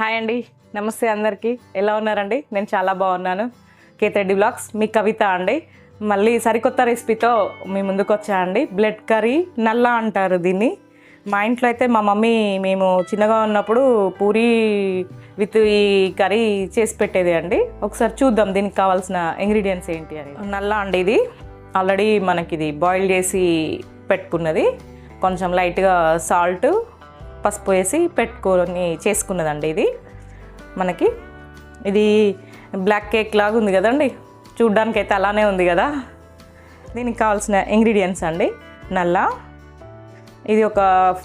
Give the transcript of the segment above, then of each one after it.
Hi అండి. నమస్తే అందరికీ. ఎలా ఉన్నారండి? నేను చాలా బాగున్నాను. కేతిరెడ్డి బ్లాగ్స్ మీ కవిత అండి. మళ్ళీ సరికొత్త రెసిపీతో మీ ముందుకు వచ్చా అండి. బ్లడ్ కర్రీ నల్ల అంటారు దీన్ని. మా ఇంట్లో అయితే మా మమ్మీ మేము చిన్నగా ఉన్నప్పుడు పూరి విత్ ఈ కర్రీ చేసి పెట్టేది అండి. ఒకసారి చూద్దాం దీనికి కావాల్సిన ఇంగ్రీడియంట్స్ ఏంటి అని. నల్ల అండి ఇది. ఆల్రెడీ మనకి ఇది బాయిల్ చేసి పెట్టుకున్నది. కొంచెం లైట్గా సాల్ట్ పసుపు వేసి పెట్టుకొని చేసుకున్నదండి ఇది. మనకి ఇది బ్లాక్ కేక్ లాగా ఉంది కదండి. చూడ్డానికి అయితే అలానే ఉంది కదా. దీనికి కావాల్సిన ఇంగ్రీడియంట్స్ అండి. నల్ల. ఇది ఒక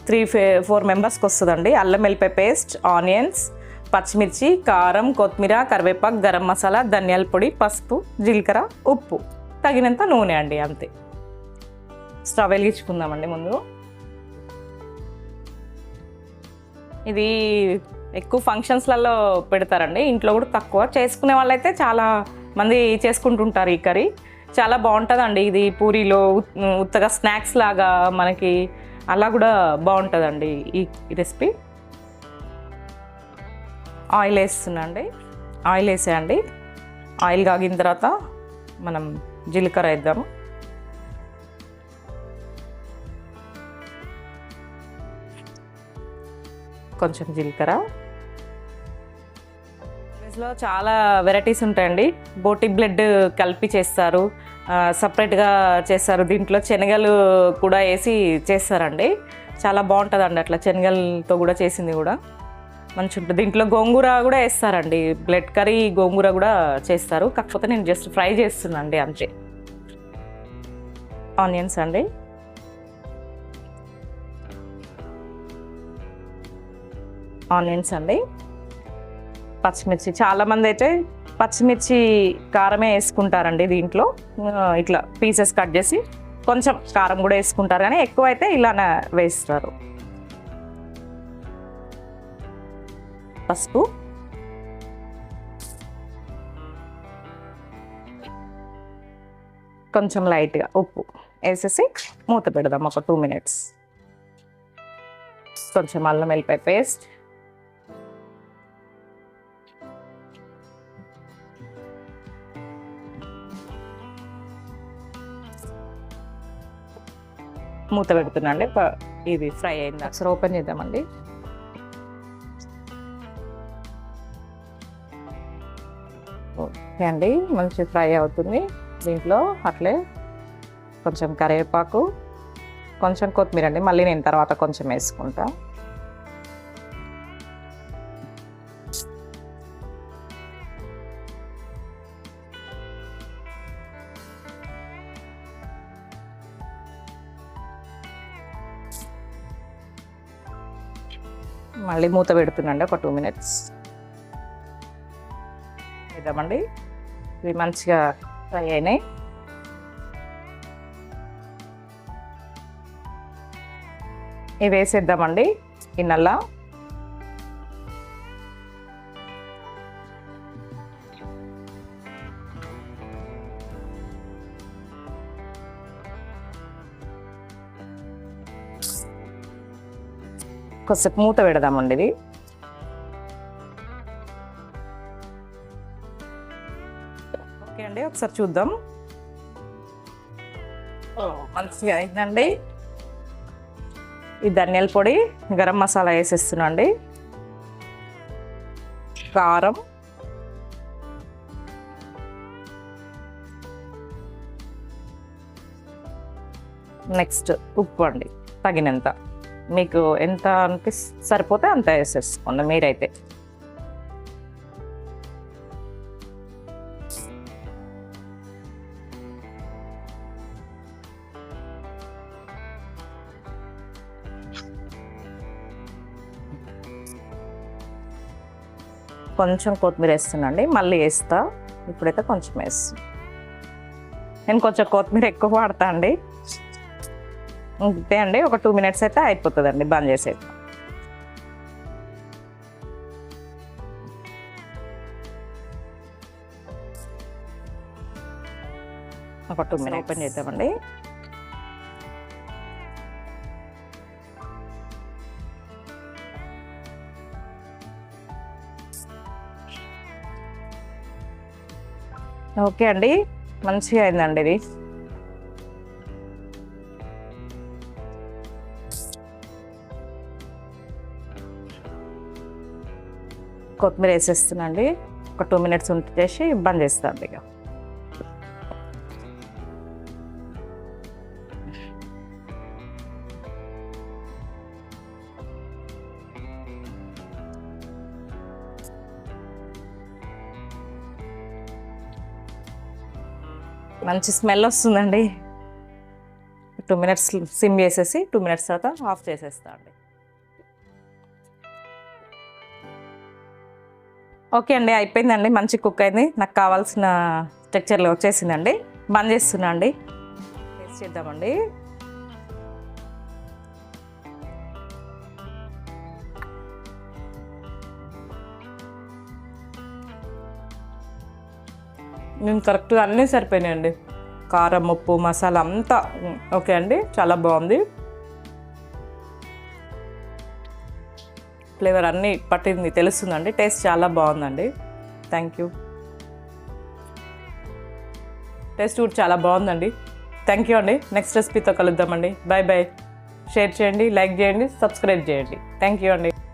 త్రీ ఫోర్ మెంబర్స్కి వస్తుందండి. అల్లం వెల్లిపాయ పేస్ట్ ఆనియన్స్ పచ్చిమిర్చి కారం కొత్తిమీర కరివేపాకు గరం మసాలా ధనియాల పొడి పసుపు జీలకర్ర ఉప్పు. తగినంత నూనె అండి అంతే. స్టవ్ వెలిగించుకుందామండి ముందు. ఇది ఎక్కువ ఫంక్షన్స్లలో పెడతారండి. ఇంట్లో కూడా తక్కువ. చేసుకునే వాళ్ళైతే చాలా మంది చేసుకుంటుంటారు ఈ కర్రీ. చాలా బాగుంటుందండి ఇది పూరీలో ఉత్- ఉత్తగా స్నాక్స్ లాగా మనకి అలా కూడా బాగుంటుందండి ఈ ఈ రెసిపీ. ఆయిల్ వేస్తున్నాండి. ఆయిల్ వేసేయండి. ఆయిల్ కాగిన తర్వాత మనం జీలకర్ర వేద్దాము. కొంచెం జీలకర్ర. లో చాలా వెరైటీస్ ఉంటాయండి. బోటి బ్లడ్ కలిపి చేస్తారు. సపరేట్గా చేస్తారు. దీంట్లో శనగలు కూడా వేసి చేస్తారండి. చాలా బాగుంటుందండి అట్లా శనగలతో కూడా చేసింది కూడా. మంచి ఉంటుంది. దీంట్లో గోంగూర కూడా వేస్తారండి. బ్లడ్ కర్రీ గోంగూర కూడా చేస్తారు. కాకపోతే నేను జస్ట్ ఫ్రై చేస్తున్నాను అంతే. ఆనియన్స్ అండి. ఆనియన్స్ అండి. పచ్చిమిర్చి. చాలామంది అయితే పచ్చిమిర్చి కారమే వేసుకుంటారండి దీంట్లో. ఇట్లా పీసెస్ కట్ చేసి కొంచెం కారం కూడా వేసుకుంటారు కానీ ఎక్కువ అయితే ఇలానే వేస్తారు. పసుపు. కొంచెం లైట్గా ఉప్పు వేసేసి మూత పెడదాం ఒక టూ మినిట్స్. కొంచెం అల్లం వెల్లిపాయ పేస్ట్. మూత పెడుతున్నాండి ప- ఇది ఫ్రై అయింది? ఒకసారి ఓపెన్ చేద్దామండి. ఓకే అండి మంచి ఫ్రై అవుతుంది. దీంట్లో అట్లే కొంచెం కరివేపాకు కొంచెం కొత్తిమీర అండి. మళ్ళీ నేను తర్వాత కొంచెం వేసుకుంటాను మళ్ళీ మూత పెడుతుందండి ఒక టూ మినిట్స్ వేద్దామండి ఇవి మంచిగా ఫ్రై అయినాయి. ఇవి వేసేద్దామండి ఇన్నల్లా కొద్దిసేపు మూత పెడదామండి ఇది. ఓకే అండి ఒకసారి చూద్దాం. మంచిగా అయిందండి. ఈ ధనియాల పొడి గరం మసాలా వేసేస్తున్నా అండి. కారం. నెక్స్ట్ ఉప్పు అండి తగినంత. మీకు ఎంత అనిపిస్ సరిపోతే అంత వేసేసుకోండి మీరైతే. కొంచెం కొత్తిమీర వేస్తానండి మళ్ళీ వేస్తా. ఇప్పుడైతే కొంచెం వేస్తా. నేను కొంచెం కొత్తిమీర ఎక్కువ వాడతా అండి అంతే అండి ఒక టూ మినిట్స్ అయితే అయిపోతుందండి బంద్ చేసేది ఒక టూ మినిట్ ఓపెన్ చేద్దామండి. ఓకే అండి మంచిగా అయిందండి ఇది. కొత్తిమీర వేసేస్తున్నాండి ఒక టూ మినిట్స్ ఉంచేసి బంద్ చేస్తాను ఇక. మంచి స్మెల్ వస్తుందండి. టూ మినిట్స్ సిమ్ చేసేసి టూ మినిట్స్ తర్వాత ఆఫ్ చేసేస్తా అండి ఓకే అండి అయిపోయిందండి మంచి కుక్ అయింది. నాకు కావాల్సిన స్ట్రక్చర్లో వచ్చేసిందండి. బంద్ చేస్తున్నా అండి. టేస్ట్ చేద్దామండి. మేము కరెక్ట్గా అన్నీ సరిపోయినాయండి. కారం ఉప్పు మసాలా అంతా. ఓకే అండి చాలా బాగుంది. ఫ్లేవర్ అన్నీ పట్టింది తెలుస్తుందండి. టేస్ట్ చాలా బాగుందండి. థ్యాంక్ యూ టేస్ట్ కూడా చాలా బాగుందండి. థ్యాంక్ యూ అండి. నెక్స్ట్ రెసిపీతో కలుద్దామండి. బాయ్ బాయ్ షేర్ చేయండి లైక్ చేయండి సబ్స్క్రైబ్ చేయండి. థ్యాంక్ యూ అండి.